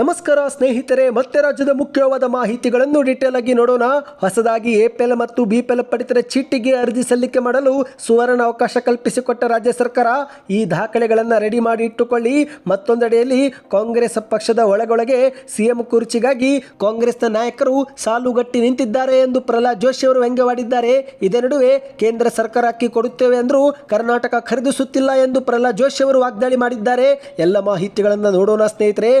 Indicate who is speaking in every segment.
Speaker 1: ನಮಸ್ಕಾರ ಸ್ನೇಹಿತರೆ, ಮತ್ತೆ ರಾಜ್ಯದ ಮುಖ್ಯವಾದ ಮಾಹಿತಿಗಳನ್ನು ಡೀಟೇಲ್ ಆಗಿ ನೋಡೋಣ. ಹೊಸದಾಗಿ ಎಪಿಎಲ್ ಮತ್ತು ಬಿಪಿಎಲ್ ಪಡಿತರ ಚೀಟಿಗೆ ಅರ್ಜಿ ಸಲ್ಲಿಕೆ ಮಾಡಲು ಸುವರ್ಣ ಅವಕಾಶ ಕಲ್ಪಿಸಿಕೊಟ್ಟ ರಾಜ್ಯ ಸರ್ಕಾರ, ಈ ದಾಖಲೆಗಳನ್ನು ರೆಡಿ ಮಾಡಿ ಇಟ್ಟುಕೊಳ್ಳಿ. ಮತ್ತೊಂದೆಡೆಯಲ್ಲಿ ಕಾಂಗ್ರೆಸ್ ಪಕ್ಷದ ಒಳಗೊಳಗೆ ಸಿಎಂ ಕುರ್ಚಿಗಾಗಿ ಕಾಂಗ್ರೆಸ್ನ ನಾಯಕರು ಸಾಲುಗಟ್ಟಿ ನಿಂತಿದ್ದಾರೆ ಎಂದು ಪ್ರಹ್ಲಾದ್ ಜೋಶಿ ಅವರು ವ್ಯಂಗ್ಯವಾಡಿದ್ದಾರೆ. ಇದೇ ನಡುವೆ ಕೇಂದ್ರ ಸರ್ಕಾರ ಅಕ್ಕಿ ಕೊಡುತ್ತೇವೆ ಅಂದರೂ ಕರ್ನಾಟಕ ಖರೀದಿಸುತ್ತಿಲ್ಲ ಎಂದು ಪ್ರಹ್ಲಾದ್ ಜೋಶಿ ಅವರು ವಾಗ್ದಾಳಿ ಮಾಡಿದ್ದಾರೆ. ಎಲ್ಲ ಮಾಹಿತಿಗಳನ್ನು ನೋಡೋಣ ಸ್ನೇಹಿತರೆ.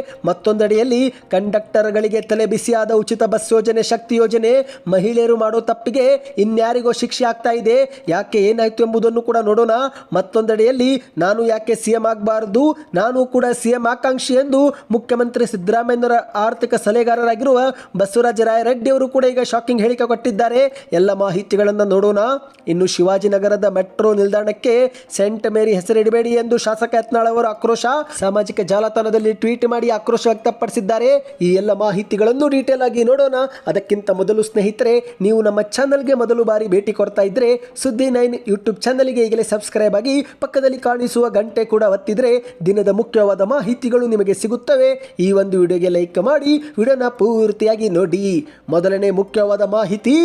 Speaker 1: ಮತ್ತೊಂದೆಡೆಯಲ್ಲಿ ಕಂಡಕ್ಟರ್ಗಳಿಗೆ ತಲೆ ಬಿಸಿಯಾದ ಉಚಿತ ಬಸ್ ಯೋಜನೆ, ಶಕ್ತಿ ಯೋಜನೆ ಮಹಿಳೆಯರು ಮಾಡೋ ತಪ್ಪಿಗೆ ಇನ್ಯಾರಿಗೋ ಶಿಕ್ಷೆ ಆಗ್ತಾ ಇದೆ. ಯಾಕೆ ಏನಾಯ್ತು ಎಂಬುದನ್ನು ಕೂಡ ನೋಡೋಣ. ಮತ್ತೊಂದೆಡೆಯಲ್ಲಿ ನಾನು ಯಾಕೆ ಸಿಎಂ ಆಗಬಾರದು? ನಾನು ಕೂಡ ಸಿಎಂ ಆಕಾಂಕ್ಷಿ ಎಂದು ಮುಖ್ಯಮಂತ್ರಿ ಸಿದ್ದರಾಮಯ್ಯರ ಆರ್ಥಿಕ ಸಲಹೆಗಾರರಾಗಿರುವ ಬಸವರಾಜ ರಾಯರೆಡ್ಡಿ ಅವರು ಕೂಡ ಈಗ ಶಾಕಿಂಗ್ ಹೇಳಿಕೆ ಕೊಟ್ಟಿದ್ದಾರೆ. ಎಲ್ಲ ಮಾಹಿತಿಗಳನ್ನು ನೋಡೋಣ. ಇನ್ನು ಶಿವಾಜಿನಗರದ ಮೆಟ್ರೋ ನಿಲ್ದಾಣಕ್ಕೆ ಸೆಂಟ್ ಮೇರಿ ಹೆಸರಿಡಬೇಡಿ ಎಂದು ಶಾಸಕ ಯತ್ನಾಳ್ ಅವರು ಆಕ್ರೋಶ. ಸಾಮಾಜಿಕ ಜಾಲತಾಣದಲ್ಲಿ ಟ್ವೀಟ್ ಮಾಡಿ ಆಕ್ರೋಶ ವ್ಯಕ್ತಪಡಿಸಿದ್ದಾರೆ. ಈ ಎಲ್ಲ ಮಾಹಿತಿಗಳನ್ನು ಡೀಟೇಲ್ ಆಗಿ ನೋಡೋಣ. ಅದಕ್ಕಿಂತ ಮೊದಲು ಸ್ನೇಹಿತರೆ, ನೀವು ನಮ್ಮ ಚಾನಲ್ಗೆ ಮೊದಲು ಬಾರಿ ಭೇಟಿ ಕೊಡ್ತಾ ಇದ್ರೆ, ಸುದ್ದಿ ನೈನ್ ಯೂಟ್ಯೂಬ್ ಚಾನಲ್ಗೆ ಈಗಲೇ ಸಬ್ಸ್ಕ್ರೈಬ್ ಆಗಿ ಪಕ್ಕದಲ್ಲಿ ಕಾಣಿಸುವ ಗಂಟೆ ಕೂಡ ಒತ್ತಿದ್ರೆ, ದಿನದ ಮುಖ್ಯವಾದ ಮಾಹಿತಿಗಳು ನಿಮಗೆ ಸಿಗುತ್ತವೆ. ಈ ಒಂದು ವಿಡಿಯೋಗೆ ಲೈಕ್ ಮಾಡಿ, ವಿಡಿಯೋನ ಪೂರ್ತಿಯಾಗಿ ನೋಡಿ. ಮೊದಲನೇ ಮುಖ್ಯವಾದ ಮಾಹಿತಿ.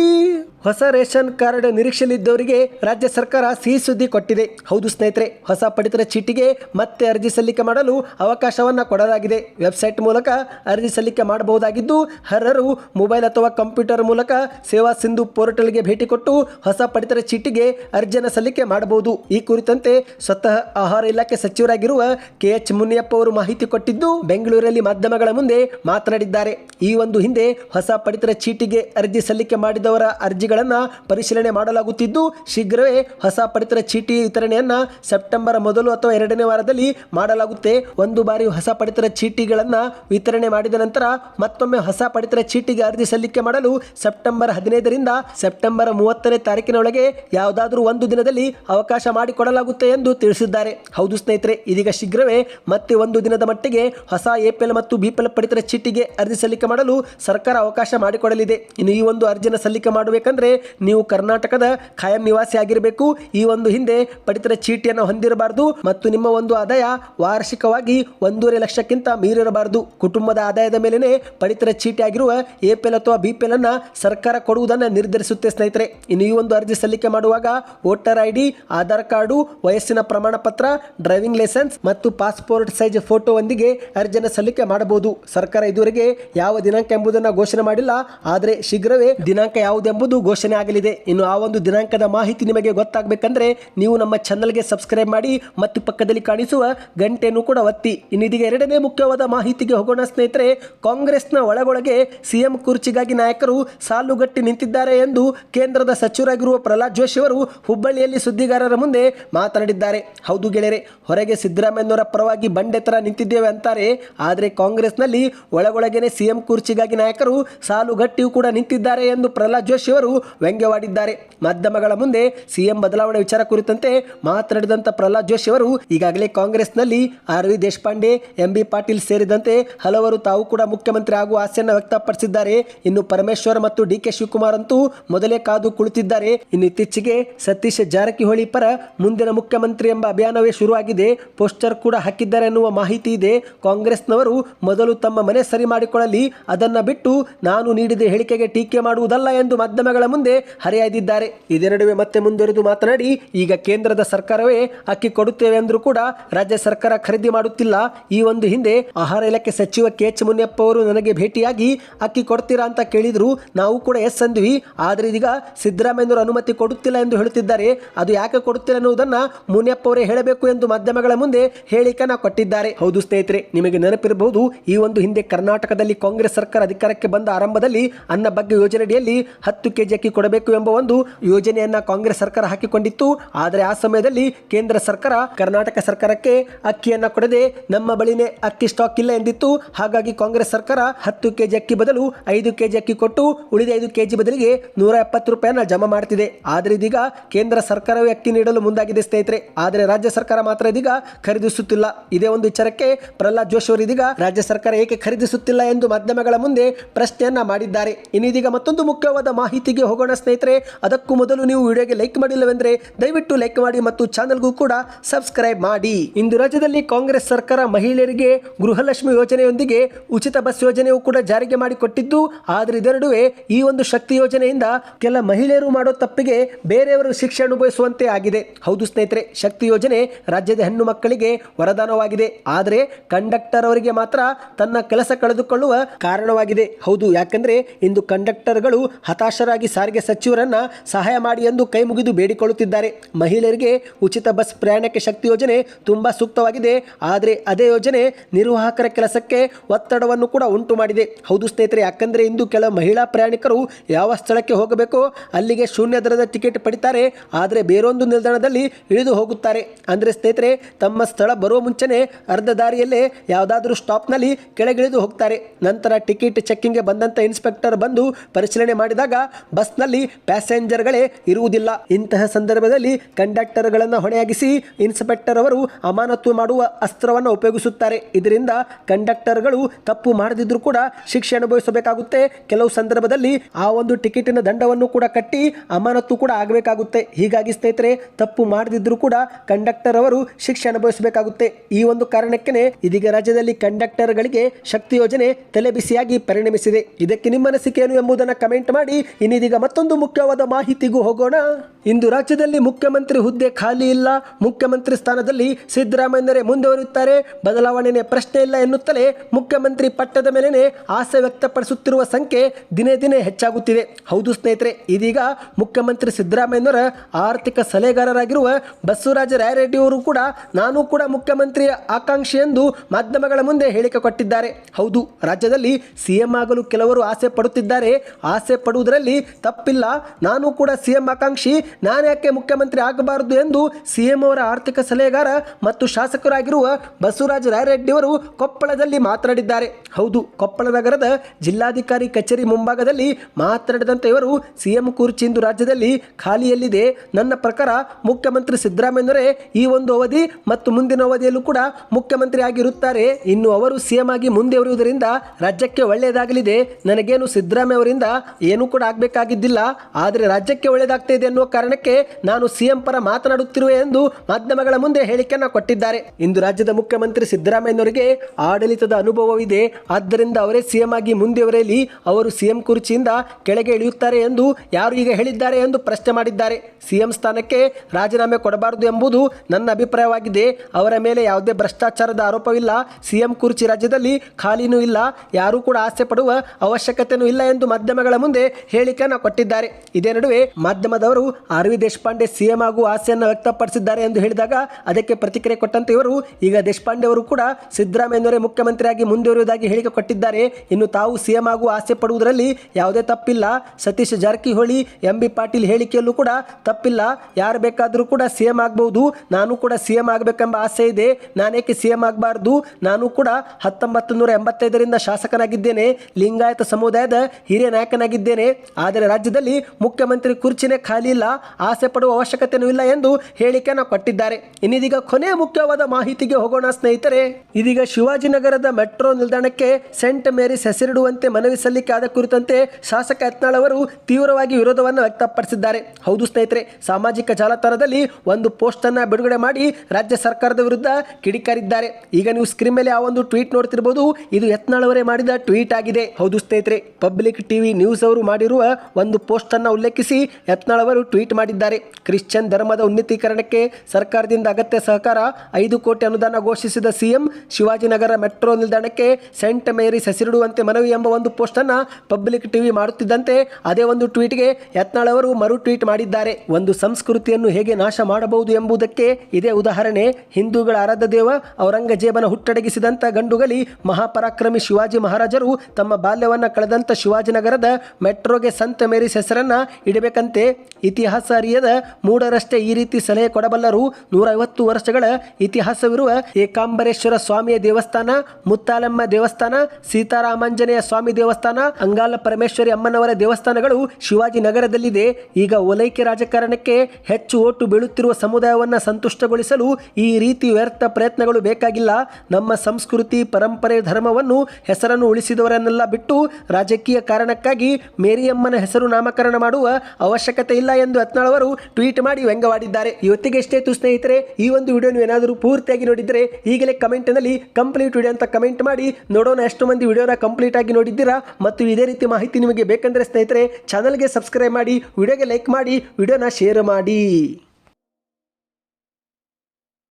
Speaker 1: ಹೊಸ ರೇಷನ್ ಕಾರ್ಡ್ ನಿರೀಕ್ಷೆಯಲ್ಲಿದ್ದವರಿಗೆ ರಾಜ್ಯ ಸರ್ಕಾರ ಸಿಹಿ ಸುದ್ದಿ ಕೊಟ್ಟಿದೆ. ಹೌದು ಸ್ನೇಹಿತರೆ, ಹೊಸ ಪಡಿತರ ಚೀಟಿಗೆ ಮತ್ತೆ ಅರ್ಜಿ ಸಲ್ಲಿಕೆ ಮಾಡಲು ಅವಕಾಶವನ್ನು ಕೊಡಲಾಗಿದೆ. ವೆಬ್ಸೈಟ್ ಮೂಲಕ ಅರ್ಜಿ ಸಲ್ಲಿಕೆ ಮಾಡಬಹುದಾಗಿದ್ದು, ಅರ್ಹರು ಮೊಬೈಲ್ ಅಥವಾ ಕಂಪ್ಯೂಟರ್ ಮೂಲಕ ಸೇವಾ ಸಿಂಧು ಪೋರ್ಟಲ್ಗೆ ಭೇಟಿ ಕೊಟ್ಟು ಹೊಸ ಪಡಿತರ ಚೀಟಿಗೆ ಅರ್ಜಿಯನ್ನು ಸಲ್ಲಿಕೆ ಮಾಡಬಹುದು. ಈ ಕುರಿತಂತೆ ಸ್ವತಃ ಆಹಾರ ಇಲಾಖೆ ಸಚಿವರಾಗಿರುವ ಕೆ ಎಚ್ ಮುನಿಯಪ್ಪ ಅವರು ಮಾಹಿತಿ ಕೊಟ್ಟಿದ್ದು, ಬೆಂಗಳೂರಲ್ಲಿ ಮಾಧ್ಯಮಗಳ ಮುಂದೆ ಮಾತನಾಡಿದ್ದಾರೆ. ಈ ಒಂದು ಹಿಂದೆ ಹೊಸ ಪಡಿತರ ಚೀಟಿಗೆ ಅರ್ಜಿ ಸಲ್ಲಿಕೆ ಮಾಡಿದವರ ಅರ್ಜಿಗಳನ್ನು ಪರಿಶೀಲನೆ ಮಾಡಲಾಗುತ್ತಿದ್ದು, ಶೀಘ್ರವೇ ಹೊಸ ಪಡಿತರ ಚೀಟಿ ವಿತರಣೆಯನ್ನ ಸೆಪ್ಟೆಂಬರ್ ಮೊದಲು ಅಥವಾ ಎರಡನೇ ವಾರದಲ್ಲಿ ಮಾಡಲಾಗುತ್ತೆ. ಒಂದು ಬಾರಿ ಹೊಸ ಪಡಿತರ ಚೀಟಿಗಳನ್ನು ವಿತರಣೆ ಮಾಡಿದ ನಂತರ ಮತ್ತೊಮ್ಮೆ ಹೊಸ ಪಡಿತರ ಚೀಟಿಗೆ ಅರ್ಜಿ ಸಲ್ಲಿಕೆ ಮಾಡಲು ಸೆಪ್ಟೆಂಬರ್ ಹದಿನೈದರಿಂದ ಸೆಪ್ಟೆಂಬರ್ ಮೂವತ್ತನೇ ತಾರೀಕಿನೊಳಗೆ ಯಾವುದಾದರೂ ಒಂದು ದಿನದಲ್ಲಿ ಅವಕಾಶ ಮಾಡಿಕೊಡಲಾಗುತ್ತೆ ಎಂದು ತಿಳಿಸಿದ್ದಾರೆ. ಹೌದು ಸ್ನೇಹಿತರೆ, ಇದೀಗ ಶೀಘ್ರವೇ ಮತ್ತೆ ಒಂದು ದಿನದ ಮಟ್ಟಿಗೆ ಹೊಸ ಎಪಿಎಲ್ ಮತ್ತು ಬಿಪಿಎಲ್ ಪಡಿತರ ಚೀಟಿಗೆ ಅರ್ಜಿ ಸಲ್ಲಿಕೆ ಮಾಡಲು ಸರ್ಕಾರ ಅವಕಾಶ ಮಾಡಿಕೊಡಲಿದೆ. ಇನ್ನು ಈ ಒಂದು ಅರ್ಜಿನ ಸಲ್ಲಿಕೆ ಮಾಡಬೇಕಂದ್ರೆ ನೀವು ಕರ್ನಾಟಕದ ಖಾಯಂ ನಿವಾಸಿ ಆಗಿರಬೇಕು. ಈ ಒಂದು ಹಿಂದೆ ಪಡಿತರ ಚೀಟಿಯನ್ನು ಹೊಂದಿರಬಾರದು ಮತ್ತು ನಿಮ್ಮ ಒಂದು ಆದಾಯ ವಾರ್ಷಿಕವಾಗಿ ಒಂದೂವರೆ ಲಕ್ಷಕ್ಕಿಂತ ಮೀರಿರಬಾರದು. ಕುಟುಂಬದ ಆದಾಯದ ಮೇಲೆನೆ ಪಡಿತರ ಚೀಟಿ ಆಗಿರುವ ಎಪಿಎಲ್ ಅಥವಾ ಬಿಪಿಎ ಅನ್ನು ಸರ್ಕಾರ ಕೊಡುವುದನ್ನು ನಿರ್ಧರಿಸುತ್ತೆ ಸ್ನೇಹಿತರೆ. ಇನ್ನು ಈ ಒಂದು ಅರ್ಜಿ ಸಲ್ಲಿಕೆ ಮಾಡುವಾಗ voter I D Aadhaar card, ವಯಸ್ಸಿನ ಪ್ರಮಾಣ ಪತ್ರ ಡ್ರೈವಿಂಗ್ ಲೈಸೆನ್ಸ್ ಮತ್ತು ಪಾಸ್ಪೋರ್ಟ್ ಸೈಜ್ ಫೋಟೋವೊಂದಿಗೆ ಅರ್ಜಿಯನ್ನು ಸಲ್ಲಿಕೆ ಮಾಡಬಹುದು. ಸರ್ಕಾರ ಇದುವರೆಗೆ ಯಾವ ದಿನಾಂಕ ಎಂಬುದನ್ನು ಘೋಷಣೆ ಮಾಡಿಲ್ಲ. ಆದರೆ ಶೀಘ್ರವೇ ದಿನಾಂಕ ಯಾವುದೆಂಬುದು ಘೋಷಣೆ ಆಗಲಿದೆ. ಇನ್ನು ಆ ಒಂದು ದಿನಾಂಕದ ಮಾಹಿತಿ ನಿಮಗೆ ಗೊತ್ತಾಗಬೇಕಂದ್ರೆ ನೀವು ನಮ್ಮ ಚಾನಲ್ಗೆ ಸಬ್ಸ್ಕ್ರೈಬ್ ಮಾಡಿ ಮತ್ತು ಪಕ್ಕದಲ್ಲಿ ಕಾಣಿಸುವ ಗಂಟೆಯನ್ನು ಕೂಡ ಒತ್ತಿ. ಇನ್ನಿದೀಗ ಎರಡನೇ ಮುಖ್ಯವಾದ ಮಾಹಿತಿಗೆ ಹೋಗೋಣ ಸ್ನೇಹಿತರೆ, ಕಾಂಗ್ರೆಸ್ನ ಒಳಗೊಳಗೆ ಸಿಎಂ ಕುರ್ಚಿಗಾಗಿ ನಾಯಕರು ಸಾಲುಗಟ್ಟಿ ನಿಂತಿದ್ದಾರೆ ಎಂದು ಕೇಂದ್ರದ ಸಚಿವರಾಗಿರುವ ಪ್ರಹ್ಲಾದ್ ಜೋಶಿ ಅವರು ಹುಬ್ಬಳ್ಳಿಯಲ್ಲಿ ಸುದ್ದಿಗಾರರ ಮುಂದೆ ಮಾತನಾಡಿದ್ದಾರೆ. ಹೌದು ಗೆಳೆಯರೆ, ಹೊರಗೆ ಸಿದ್ದರಾಮಯ್ಯನವರ ಪರವಾಗಿ ಬಂಡೆ ತರ ನಿಂತಿದ್ದೇವೆ ಅಂತಾರೆ. ಆದರೆ ಕಾಂಗ್ರೆಸ್ನಲ್ಲಿ ಒಳಗೊಳಗೇನೆ ಸಿಎಂ ಕುರ್ಚಿಗಾಗಿ ನಾಯಕರು ಸಾಲುಗಟ್ಟಿಯೂ ಕೂಡ ನಿಂತಿದ್ದಾರೆ ಎಂದು ಪ್ರಹ್ಲಾದ್ ಜೋಶಿ ಅವರು ವ್ಯಂಗ್ಯವಾಡಿದ್ದಾರೆ. ಮಾಧ್ಯಮಗಳ ಮುಂದೆ ಸಿಎಂ ಬದಲಾವಣೆ ವಿಚಾರ ಕುರಿತಂತೆ ಮಾತನಾಡಿದಂಥ ಪ್ರಹ್ಲಾದ್ ಜೋಶಿ ಅವರು, ಈಗಾಗಲೇ ಕಾಂಗ್ರೆಸ್ನಲ್ಲಿ R V Deshpande, M B Patil ಸೇರಿದಂತೆ ಹಲವರು ತಾವು ಕೂಡ ಮುಖ್ಯಮಂತ್ರಿ ಆಗುವ ಆಸೆಯನ್ನು ವ್ಯಕ್ತಪಡಿಸಿದ್ದಾರೆ. ಇನ್ನು ಪರಮೇಶ್ವರ್ ಮತ್ತು ಡಿ ಕೆ ಶಿವಕುಮಾರ್ ಅಂತೂ ಮೊದಲೇ ಕಾದು ಕುಳಿತಿದ್ದಾರೆ. ಇನ್ನು ಇತ್ತೀಚೆಗೆ ಸತೀಶ್ ಜಾರಕಿಹೊಳಿ ಪರ ಮುಂದಿನ ಮುಖ್ಯಮಂತ್ರಿ ಎಂಬ ಅಭಿಯಾನವೇ ಶುರುವಾಗಿದೆ. ಪೋಸ್ಟರ್ ಕೂಡ ಹಾಕಿದ್ದಾರೆ ಎನ್ನುವ ಮಾಹಿತಿ ಇದೆ. ಕಾಂಗ್ರೆಸ್ನವರು ಮೊದಲು ತಮ್ಮ ಮನೆ ಸರಿ ಮಾಡಿಕೊಳ್ಳಲಿ, ಅದನ್ನ ಬಿಟ್ಟು ನಾನು ನೀಡಿದ ಹೇಳಿಕೆಗೆ ಟೀಕೆ ಮಾಡುವುದಲ್ಲ ಎಂದು ಮಾಧ್ಯಮಗಳ ಮುಂದೆ ಹರಿಯಾದಿದ್ದಾರೆ ಇದೇ ನಡುವೆ ಮತ್ತೆ ಮುಂದುವರೆದು ಮಾತನಾಡಿ, ಈಗ ಕೇಂದ್ರದ ಸರ್ಕಾರವೇ ಅಕ್ಕಿ ಕೊಡುತ್ತೇವೆ ಅಂದರೂ ಕೂಡ ರಾಜ್ಯ ಸರ್ಕಾರ ಖರೀದಿ ಮಾಡುತ್ತಿಲ್ಲ. ಈ ಒಂದು ಹಿಂದೆ ಆಹಾರ ಇಲಾಖೆ ಸಚಿವ ಕೆ ಎಚ್ ಮುನಿಯಪ್ಪ ಅವರು ನನಗೆ ಭೇಟಿಯಾಗಿ ಅಕ್ಕಿ ಕೊಡ್ತೀರಾ ಅಂತ ಕೇಳಿದ್ರು. ನಾವು ಕೂಡ ಎಸ್ ಅಂದ್ವಿ. ಆದ್ರೆ ಇದೀಗ ಸಿದ್ದರಾಮಯ್ಯನವರು ಅನುಮತಿ ಕೊಡುತ್ತಿಲ್ಲ ಎಂದು ಹೇಳುತ್ತಿದ್ದಾರೆ. ಅದು ಯಾಕೆ ಕೊಡುತ್ತಿಲ್ಲ ಅನ್ನುವುದನ್ನ ಮುನಿಯಪ್ಪ ಅವರೇ ಹೇಳಬೇಕು ಎಂದು ಮಾಧ್ಯಮಗಳ ಮುಂದೆ ಹೇಳಿಕೆನ ಕೊಟ್ಟಿದ್ದಾರೆ. ಹೌದು ಸ್ನೇಹಿತರೆ, ನಿಮಗೆ ನೆನಪಿರಬಹುದು, ಈ ಒಂದು ಹಿಂದೆ ಕರ್ನಾಟಕದಲ್ಲಿ ಕಾಂಗ್ರೆಸ್ ಸರ್ಕಾರ ಅಧಿಕಾರಕ್ಕೆ ಬಂದ ಆರಂಭದಲ್ಲಿ ಅನ್ನ ಬಗ್ಗೆ ಯೋಜನೆಯಡಿಯಲ್ಲಿ ಹತ್ತು ಕೆಜಿ ಅಕ್ಕಿ ಕೊಡಬೇಕು ಎಂಬ ಒಂದು ಯೋಜನೆಯನ್ನ ಕಾಂಗ್ರೆಸ್ ಸರ್ಕಾರ ಹಾಕಿಕೊಂಡಿತ್ತು. ಆದರೆ ಆ ಸಮಯದಲ್ಲಿ ಕೇಂದ್ರ ಸರ್ಕಾರ ಕರ್ನಾಟಕ ಸರ್ಕಾರಕ್ಕೆ ಅಕ್ಕಿಯನ್ನ ಕೊಡದೆ ನಮ್ಮ ಬಳಿನೇ ಅಕ್ಕಿ ಸ್ಟಾಕ್ ಇಲ್ಲ ಎಂದಿತ್ತು. ಹಾಗಾಗಿ ಕಾಂಗ್ರೆಸ್ ಸರ್ಕಾರ ಹತ್ತು ಕೆಜಿ ಅಕ್ಕಿ ಬದಲು ಐದು ಕೆಜಿ ಅಕ್ಕಿ ಕೊಟ್ಟು ಉಳಿದ ಐದು ಕೆಜಿ ಬದಲಿಗೆ ನೂರ ಎಪ್ಪತ್ತು ರೂಪಾಯಿಯನ್ನ ಜಮಾ ಮಾಡ್ತಿದೆ. ಆದರೆ ಇದೀಗ ಕೇಂದ್ರ ಸರ್ಕಾರವೇ ಅಕ್ಕಿ ನೀಡಲು ಮುಂದಾಗಿದೆ ಸ್ನೇಹಿತರೆ. ಆದರೆ ರಾಜ್ಯ ಸರ್ಕಾರ ಮಾತ್ರ ಇದೀಗ ಖರೀದಿಸುತ್ತಿಲ್ಲ. ಇದೇ ಒಂದು ವಿಚಾರಕ್ಕೆ ಪ್ರಹ್ಲಾದ್ ಜೋಶಿ ಅವರು ಇದೀಗ ರಾಜ್ಯ ಸರ್ಕಾರ ಏಕೆ ಖರೀದಿಸುತ್ತಿಲ್ಲ ಎಂದು ಮಾಧ್ಯಮಗಳ ಮುಂದೆ ಪ್ರಶ್ನೆಯನ್ನ ಮಾಡಿದ್ದಾರೆ. ಇನ್ನಿದೀಗ ಮತ್ತೊಂದು ಮುಖ್ಯವಾದ ಮಾಹಿತಿಗೆ ಹೋಗೋಣ ಸ್ನೇಹಿತರೆ, ಅದಕ್ಕೂ ಮೊದಲು ನೀವು ವಿಡಿಯೋಗೆ ಲೈಕ್ ಮಾಡಿಲ್ಲವೆಂದರೆ ದಯವಿಟ್ಟು ಲೈಕ್ ಮಾಡಿ ಮತ್ತು ಚಾನಲ್ಗೂ ಕೂಡ ಸಬ್ಸ್ಕ್ರೈಬ್ ಮಾಡಿ. ಇಂದು ರಾಜ್ಯದಲ್ಲಿ ಕಾಂಗ್ರೆಸ್ ಸರ್ಕಾರ ಮಹಿಳೆಯರಿಗೆ ಗೃಹಲಕ್ಷ್ಮಿ ಯೋಜನೆಯೊಂದಿಗೆ ಉಚಿತ ಬಸ್ ಯೋಜನೆಯು ಕೂಡ ಜಾರಿಗೆ ಮಾಡಿಕೊಟ್ಟಿದ್ದು, ಆದರೆ ನಡುವೆ ಈ ಒಂದು ಶಕ್ತಿ ಯೋಜನೆಯಿಂದ ಕೆಲ ಮಹಿಳೆಯರು ಮಾಡೋ ತಪ್ಪಿಗೆ ಬೇರೆಯವರು ಶಿಕ್ಷೆ ಅನುಭವಿಸುವಂತೆ ಆಗಿದೆ. ಹೌದು ಸ್ನೇಹಿತರೆ, ಶಕ್ತಿ ಯೋಜನೆ ರಾಜ್ಯದ ಹೆಣ್ಣು ಮಕ್ಕಳಿಗೆ ವರದಾನವಾಗಿದೆ. ಆದರೆ ಕಂಡಕ್ಟರ್ ಅವರಿಗೆ ಮಾತ್ರ ತನ್ನ ಕೆಲಸ ಕಳೆದುಕೊಳ್ಳುವ ಕಾರಣವಾಗಿದೆ. ಹೌದು, ಯಾಕಂದ್ರೆ ಇಂದು ಕಂಡಕ್ಟರ್ಗಳು ಹತಾಶರಾಗಿ ಸಾರಿಗೆ ಸಚಿವರನ್ನ ಸಹಾಯ ಮಾಡಿ ಎಂದು ಕೈ ಮುಗಿದು ಬೇಡಿಕೊಳ್ಳುತ್ತಿದ್ದಾರೆ. ಮಹಿಳೆಯರಿಗೆ ಉಚಿತ ಬಸ್ ಪ್ರಯಾಣಕ್ಕೆ ಶಕ್ತಿ ಯೋಜನೆ ತುಂಬಾ ಸೂಕ್ತವಾಗಿದೆ. ಆದರೆ ಅದೇ ಯೋಜನೆ ನಿರ್ವಾಹಕರ ಕೆಲಸಕ್ಕೆ ಒತ್ತಡವನ್ನು ಕೂಡ ಉಂಟು ಮಾಡಿದೆ. ಹೌದು ಸ್ನೇಹಿತರೆ, ಯಾಕಂದ್ರೆ ಇಂದು ಕೆಲ ಮಹಿಳಾ ಪ್ರಯಾಣಿಕರು ಯಾವ ಸ್ಥಳಕ್ಕೆ ಹೋಗಬೇಕೋ ಅಲ್ಲಿಗೆ ಶೂನ್ಯ ದರದ ಟಿಕೆಟ್ ಪಡಿತಾರೆ. ಆದರೆ ಬೇರೊಂದು ನಿಲ್ದಾಣದಲ್ಲಿ ಇಳಿದು ಹೋಗುತ್ತಾರೆ. ಅಂದರೆ ಸ್ನೇಹಿತರೆ, ತಮ್ಮ ಸ್ಥಳ ಬರುವ ಮುಂಚೆನೆ ಅರ್ಧ ದಾರಿಯಲ್ಲೇ ಯಾವುದಾದ್ರೂ ಸ್ಟಾಪ್ನಲ್ಲಿ ಕೆಳಗಿಳಿದು ಹೋಗ್ತಾರೆ. ನಂತರ ಟಿಕೆಟ್ ಚೆಕ್ಕಿಂಗ್ಗೆ ಬಂದಂಥ ಇನ್ಸ್ಪೆಕ್ಟರ್ ಬಂದು ಪರಿಶೀಲನೆ ಮಾಡಿದಾಗ ಬಸ್ನಲ್ಲಿ ಪ್ಯಾಸೆಂಜರ್ಗಳೇ ಇರುವುದಿಲ್ಲ. ಇಂತಹ ಸಂದರ್ಭದಲ್ಲಿ ಕಂಡಕ್ಟರ್ಗಳನ್ನು ಹೊಣೆಯಾಗಿಸಿ ಇನ್ಸ್ಪೆಕ್ಟರ್ ಅವರು ಅಮಾನತು ಮಾಡುವ ಅಸ್ತ್ರವನ್ನು ಉಪಯೋಗಿಸುತ್ತಾರೆ. ಇದರಿಂದ ಕಂಡಕ್ಟರ್ಗಳು ತಪ್ಪು ಮಾಡದಿದ್ರು ಕೂಡ ಶಿಕ್ಷೆ ಅನುಭವಿಸಬೇಕಾಗುತ್ತೆ. ಕೆಲವು ಸಂದರ್ಭದಲ್ಲಿ ಆ ಒಂದು ಟಿಕೆಟಿನ ದಂಡವನ್ನು ಕೂಡ ಕಟ್ಟಿ ಅಮಾನತು ಕೂಡ ಆಗಬೇಕಾಗುತ್ತೆ. ಹೀಗಾಗಿ ಸ್ನೇಹಿತರೆ, ತಪ್ಪು ಮಾಡದಿದ್ರು ಕೂಡ ಕಂಡಕ್ಟರ್ ಅವರು ಶಿಕ್ಷೆ ಅನುಭವಿಸಬೇಕಾಗುತ್ತೆ. ಈ ಒಂದು ಕಾರಣಕ್ಕೆ ಇದೀಗ ರಾಜ್ಯದಲ್ಲಿ ಕಂಡಕ್ಟರ್ಗಳಿಗೆ ಶಕ್ತಿ ಯೋಜನೆ ತಲೆಬಿಸಿಯಾಗಿ ಪರಿಣಮಿಸಿದೆ. ಇದಕ್ಕೆ ನಿಮ್ಮ ಅನಿಸಿಕೆ ಏನು ಎಂಬುದನ್ನು ಕಮೆಂಟ್ ಮಾಡಿ. ಇನ್ನಿದೀಗ ಮತ್ತೊಂದು ಮುಖ್ಯವಾದ ಮಾಹಿತಿಗೂ ಹೋಗೋಣ. ಇಂದು ರಾಜ್ಯದಲ್ಲಿ ಮುಖ್ಯಮಂತ್ರಿ ಹುದ್ದೆ ಖಾಲಿ ಇಲ್ಲ. ಮುಖ್ಯಮಂತ್ರಿ ಸ್ಥಾನದಲ್ಲಿ ಸಿದ್ದರಾಮಯ್ಯರೇ ಮುಂದುವರಿಯುತ್ತಾರೆ. ಬದಲಾವಣೆಯ ಪ್ರಶ್ನೆ ಇಲ್ಲ ಎನ್ನುತ್ತಲೇ ಮುಖ್ಯಮಂತ್ರಿ ಪಟ್ಟದ ಮೇಲೇ ಆಸೆ ವ್ಯಕ್ತಪಡಿಸುತ್ತಿರುವ ಸಂಖ್ಯೆ ದಿನೇ ದಿನೇ ಹೆಚ್ಚಾಗುತ್ತಿದೆ. ಹೌದು ಸ್ನೇಹಿತರೆ, ಇದೀಗ ಮುಖ್ಯಮಂತ್ರಿ ಸಿದ್ದರಾಮಯ್ಯನವರ ಆರ್ಥಿಕ ಸಲಹೆಗಾರರಾಗಿರುವ ಬಸವರಾಜ ರಾಯರೆಡ್ಡಿ ಅವರು ಕೂಡ ನಾನು ಕೂಡ ಮುಖ್ಯಮಂತ್ರಿಯ ಆಕಾಂಕ್ಷಿ ಎಂದು ಮಾಧ್ಯಮಗಳ ಮುಂದೆ ಹೇಳಿಕೆ ಕೊಟ್ಟಿದ್ದಾರೆ. ಹೌದು, ರಾಜ್ಯದಲ್ಲಿ ಸಿಎಂ ಆಗಲು ಕೆಲವರು ಆಸೆ ಪಡುತ್ತಿದ್ದಾರೆ. ಆಸೆ ಪಡುವುದರಲ್ಲಿ ತಪ್ಪಿಲ್ಲ. ನಾನು ಕೂಡ ಸಿಎಂ ಆಕಾಂಕ್ಷಿ ನಾನು ಯಾಕೆ ಮುಖ್ಯಮಂತ್ರಿ ಆಗಬಾರದು ಎಂದು ಸಿಎಂ ಅವರ ಆರ್ಥಿಕ ಸಲಹೆಗಾರ ಮತ್ತು ಶಾಸಕರಾಗಿರುವ ಬಸವರಾಜ ರಾಯರೆಡ್ಡಿಯವರು ಕೊಪ್ಪಳದಲ್ಲಿ ಮಾತನಾಡಿದ್ದಾರೆ. ಹೌದು, ಕೊಪ್ಪಳ ನಗರದ ಜಿಲ್ಲಾಧಿಕಾರಿ ಕಚೇರಿ ಮುಂಭಾಗದಲ್ಲಿ ಮಾತನಾಡಿದಂತ ಇವರು ಸಿಎಂ ಕುರ್ಚಿ ಇಂದು ರಾಜ್ಯದಲ್ಲಿ ಖಾಲಿಯಲ್ಲಿದೆ. ನನ್ನ ಪ್ರಕಾರ ಮುಖ್ಯಮಂತ್ರಿ ಸಿದ್ದರಾಮಯ್ಯನವರೇ ಈ ಒಂದು ಅವಧಿ ಮತ್ತು ಮುಂದಿನ ಅವಧಿಯಲ್ಲೂ ಕೂಡ ಮುಖ್ಯಮಂತ್ರಿ ಆಗಿರುತ್ತಾರೆ. ಇನ್ನು ಅವರು ಸಿಎಂ ಆಗಿ ಮುಂದೆ ಬರುವುದರಿಂದ ರಾಜ್ಯಕ್ಕೆ ಒಳ್ಳೆಯದಾಗಲಿದೆ. ನನಗೇನು ಸಿದ್ದರಾಮಯ್ಯ ಅವರಿಂದ ಏನೂ ಕೂಡ ಆಗಬೇಕಾಗಿದ್ದಿಲ್ಲ. ಆದರೆ ರಾಜ್ಯಕ್ಕೆ ಒಳ್ಳೆಯದಾಗ್ತಾ ಇದೆ ಅನ್ನುವ ಕಾರಣಕ್ಕೆ ನಾನು ಸಿಎಂ ಪರ ಮಾತನಾಡುತ್ತಿರುವೆ ಎಂದು ಮಾಧ್ಯಮಗಳ ಮುಂದೆ ಹೇಳಿಕೆಯನ್ನು ಕೊಟ್ಟಿದ್ದಾರೆ. ಇಂದು ರಾಜ್ಯದ ಮುಖ್ಯಮಂತ್ರಿ ಸಿದ್ದರಾಮಯ್ಯನವರಿಗೆ ಆಡಳಿತದ ಅನುಭವವಿದೆ. ಆದ್ದರಿಂದ ಅವರೇ ಸಿಎಂ ಆಗಿ ಮುಂದುವರೆಯಲಿ ಅವರು ಸಿಎಂ ಕುರ್ಚಿಯಿಂದ ಕೆಳಗೆ ಇಳಿಯುತ್ತಾರೆ ಎಂದು ಯಾರು ಈಗ ಹೇಳಿದ್ದಾರೆ ಎಂದು ಪ್ರಶ್ನೆ ಮಾಡಿದ್ದಾರೆ. ಸಿಎಂ ಸ್ಥಾನಕ್ಕೆ ರಾಜೀನಾಮೆ ಕೊಡಬಾರದು ಎಂಬುದು ನನ್ನ ಅಭಿಪ್ರಾಯವಾಗಿದೆ. ಅವರ ಮೇಲೆ ಯಾವುದೇ ಭ್ರಷ್ಟಾಚಾರದ ಆರೋಪವಿಲ್ಲ. ಸಿಎಂ ಕುರ್ಚಿ ರಾಜ್ಯದಲ್ಲಿ ಖಾಲಿನೂ ಇಲ್ಲ. ಯಾರೂ ಕೂಡ ಆಸೆ ಪಡುವ ಅವಶ್ಯಕತೆಯೂ ಇಲ್ಲ ಎಂದು ಮಾಧ್ಯಮಗಳ ಮುಂದೆ ಹೇಳಿಕೆಯನ್ನು ಕೊಟ್ಟಿದ್ದಾರೆ. ಇದೇ ನಡುವೆ ಮಾಧ್ಯಮದವರು ಆರ್ ವಿ ದೇಶಪಾಂಡೆ ಸಿಎಂ ಆಗುವ ಆಸೆಯನ್ನು ವ್ಯಕ್ತಪಡಿಸಿದ್ದಾರೆ ಎಂದು ಹೇಳಿದಾಗ ಅದಕ್ಕೆ ಪ್ರತಿಕ್ರಿಯೆ ಕೊಟ್ಟಂತೆ ಇವರು, ಈಗ ದೇಶಪಾಂಡೆ ಅವರು ಕೂಡ ಸಿದ್ದರಾಮಯ್ಯನವರೇ ಮುಖ್ಯಮಂತ್ರಿಯಾಗಿ ಮುಂದುವರಿಯುವುದಾಗಿ ಹೇಳಿಕೆ ಕೊಟ್ಟಿದ್ದಾರೆ. ಇನ್ನು ತಾವು ಸಿಎಂ ಆಗುವ ಆಸೆ ಪಡುವುದರಲ್ಲಿ ಯಾವುದೇ ತಪ್ಪಿಲ್ಲ. ಸತೀಶ್ ಜಾರಕಿಹೊಳಿ, ಎಂ ಬಿ ಪಾಟೀಲ್ ಹೇಳಿಕೆಯಲ್ಲೂ ಕೂಡ ತಪ್ಪಿಲ್ಲ. ಯಾರು ಬೇಕಾದರೂ ಕೂಡ ಸಿಎಂ ಆಗಬಹುದು. ನಾನು ಕೂಡ ಸಿಎಂ ಆಗಬೇಕೆಂಬ ಆಸೆ ಇದೆ. ನಾನೇಕೆ ಸಿಎಂ ಆಗಬಾರ್ದು? ನಾನು ಕೂಡ ಹತ್ತೊಂಬತ್ತು ನೂರ ಎಂಬತ್ತೈದರಿಂದ ಶಾಸಕನಾಗಿದ್ದೇನೆ. ಲಿಂಗಾಯತ ಸಮುದಾಯದ ಹಿರಿಯ ನಾಯಕನಾಗಿದ್ದೇನೆ. ಆದರೆ ರಾಜ್ಯದಲ್ಲಿ ಮುಖ್ಯಮಂತ್ರಿ ಕುರ್ಚಿನೇ ಖಾಲಿ ಇಲ್ಲ. ಆಸೆ ಪಡುವ ಅವಶ್ಯಕತೆಯೂ ಇಲ್ಲ ಎಂದು ಹೇಳಿಕೆಯನ್ನು ಕೊಟ್ಟಿದ್ದಾರೆ. ಇನ್ನಿದೀಗ ಕೊನೆ ಮುಖ್ಯವಾದ ಮಾಹಿತಿಗೆ ಹೋಗೋಣ ಸ್ನೇಹಿತರೆ. ಇದೀಗ ಶಿವಾಜಿನಗರದ ಮೆಟ್ರೋ ನಿಲ್ದಾಣಕ್ಕೆ ಸೆಂಟ್ ಮೇರಿಸ್ ಹೆಸರಿಡುವಂತೆ ಮನವಿ ಸಲ್ಲಿಕೆ ಆದ ಕುರಿತಂತೆ ಶಾಸಕ ಯತ್ನಾಳ್ ಅವರು ತೀವ್ರವಾಗಿ ವಿರೋಧವನ್ನು ವ್ಯಕ್ತಪಡಿಸಿದ್ದಾರೆ. ಹೌದು ಸ್ನೇಹಿತರೆ, ಸಾಮಾಜಿಕ ಜಾಲತಾಣದಲ್ಲಿ ಒಂದು ಪೋಸ್ಟ್ ಅನ್ನ ಬಿಡುಗಡೆ ಮಾಡಿ ರಾಜ್ಯ ಸರ್ಕಾರದ ವಿರುದ್ಧ ಕಿಡಿಕಾರಿದ್ದಾರೆ. ಈಗ ನೀವು ಸ್ಕ್ರೀನ್ ಮೇಲೆ ಆ ಒಂದು ಟ್ವೀಟ್ ನೋಡ್ತಿರ್ಬೋದು. ಇದು ಯತ್ನಾಳ್ ಅವರೇ ಮಾಡಿದ ಟ್ವೀಟ್ ಆಗಿದೆ. ಹೌದು ಸ್ನೇಹಿತರೆ, ಪಬ್ಲಿಕ್ ಟಿವಿ ನ್ಯೂಸ್ ಅವರು ಮಾಡಿರುವ ಒಂದು ಪೋಸ್ಟ್ ಅನ್ನ ಉಲ್ಲೇಖಿಸಿ ಯತ್ನಾಳ್ ಅವರು ಟ್ವೀಟ್ ಮಾಡಿದ್ದಾರೆ. ಕ್ರಿಶ್ಚಿಯನ್ ಧರ್ಮದ ಉನ್ನತೀಕರಣಕ್ಕೆ ಸರ್ಕಾರದಿಂದ ಅಗತ್ಯ ಸಹಕಾರ, ಐದು ಕೋಟಿ ಅನುದಾನ ಘೋಷಿಸಿದ ಸಿಎಂ ಶಿವಾಜಿನಗರ ಮೆಟ್ರೋ ನಿಲ್ದಾಣಕ್ಕೆ ಸೆಂಟ್ ಮೇರಿಸ್ ಹೆಸರಿಡುವಂತೆ ಮನವಿ ಎಂಬ ಒಂದು ಪೋಸ್ಟ್ ಅನ್ನ ಪಬ್ಲಿಕ್ ಟಿವಿ ಮಾಡುತ್ತಿದ್ದಂತೆ ಅದೇ ಒಂದು ಟ್ವೀಟ್ಗೆ ಯತ್ನಾಳ್ ಅವರು ಮರು ಟ್ವೀಟ್ ಮಾಡಿದ್ದಾರೆ. ಒಂದು ಸಂಸ್ಕೃತಿಯನ್ನು ಹೇಗೆ ನಾಶ ಮಾಡಬಹುದು ಎಂಬುದಕ್ಕೆ ಇದೇ ಉದಾಹರಣೆ. ಹಿಂದೂಗಳ ಆರಾಧ್ಯ ದೇವ ಔರಂಗಜೇಬನ ಹುಟ್ಟಡಗಿಸಿದಂಥ ಗಂಡುಗಲಿ ಮಹಾಪರಾಕ್ರಮಿ ಶಿವಾಜಿ ಮಹಾರಾಜರು ತಮ್ಮ ಬಾಲ್ಯವನ್ನ ಕಳೆದಂಥ ಶಿವಾಜಿನಗರದ ಮೆಟ್ರೋಗೆ ಸಂತ ಮೇರಿಸ್ ಹೆಸರನ್ನ ಇಡಬೇಕಂತೆ. ಇತಿಹಾಸ ಅರಿಯದ ಮೂಡರಷ್ಟೇ ಈ ರೀತಿ ಸಲಹೆ ಕೊಡಬಲ್ಲರು ನೂರ ಐವತ್ತು ವರ್ಷಗಳ ಇತಿಹಾಸವಿರುವ ಏಕಾಂಬರೇಶ್ವರ ಸ್ವಾಮಿಯ ದೇವಸ್ಥಾನ, ಮುತ್ತಾಲಮ್ಮ ದೇವಸ್ಥಾನ, ಸೀತಾರಾಮಾಂಜನೇಯ ಸ್ವಾಮಿ ದೇವಸ್ಥಾನ, ಅಂಗಾಲ ಪರಮೇಶ್ವರಿ ಅಮ್ಮನವರ ದೇವಸ್ಥಾನಗಳು ಶಿವಾಜಿ ನಗರದಲ್ಲಿದೆ. ಈಗ ಓಲೈಕೆ ರಾಜಕಾರಣಕ್ಕೆ ಹೆಚ್ಚು ಓಟು ಬೀಳುತ್ತಿರುವ ಸಮುದಾಯವನ್ನ ಸಂತುಷ್ಟಗೊಳಿಸಲು ಈ ರೀತಿ ವ್ಯರ್ಥ ಪ್ರಯತ್ನಗಳು ಬೇಕಾಗಿಲ್ಲ. ನಮ್ಮ ಸಂಸ್ಕೃತಿ, ಪರಂಪರೆ, ಧರ್ಮವನ್ನು ಹೆಸರನ್ನು ಉಳಿಸಿದವರನ್ನೆಲ್ಲ ಬಿಟ್ಟು ರಾಜಕೀಯ ಕಾರಣಕ್ಕಾಗಿ ಮೇರಿಯಮ್ಮನ ಹೆಸರು ನಾಮಕರಣ ಮಾಡುವ ಅವಶ್ಯಕತೆ ಇಲ್ಲ ಎಂದು ಯತ್ನಾಳ್ ಅವರು ಟ್ವೀಟ್ ಮಾಡಿ ವ್ಯಂಗವಾಡಿದ್ದಾರೆ ಇವತ್ತಿಗೆ ಎಷ್ಟೇ ತು ಸ್ನೇಹಿತರೆ ಈ ಒಂದು ವಿಡಿಯೋ ಏನಾದರೂ ಪೂರ್ತಿಯಾಗಿ ನೋಡಿದ್ರೆ ಈಗಲೇ ಕಮೆಂಟ್ನಲ್ಲಿ ಕಂಪ್ಲೀಟ್ ವಿಡಿಯೋ ಅಂತ ಕಮೆಂಟ್ ಮಾಡಿ. ನೋಡೋಣ ಎಷ್ಟು ಮಂದಿ ವಿಡಿಯೋನ ಕಂಪ್ಲೀಟ್ ಆಗಿ ನೋಡಿದ್ದೀರಾ? ಮತ್ತು ಇದೇ ರೀತಿ ಮಾಹಿತಿ ನಿಮಗೆ ಬೇಕಂದ್ರೆ ಸ್ನೇಹಿತರೆ, ಚಾನಲ್ಗೆ ಸಬ್ಸ್ಕ್ರೈಬ್ ಮಾಡಿ, ವಿಡಿಯೋಗೆ ಲೈಕ್ ಮಾಡಿ, ವಿಡಿಯೋನ ಶೇರ್ ಮಾಡಿ.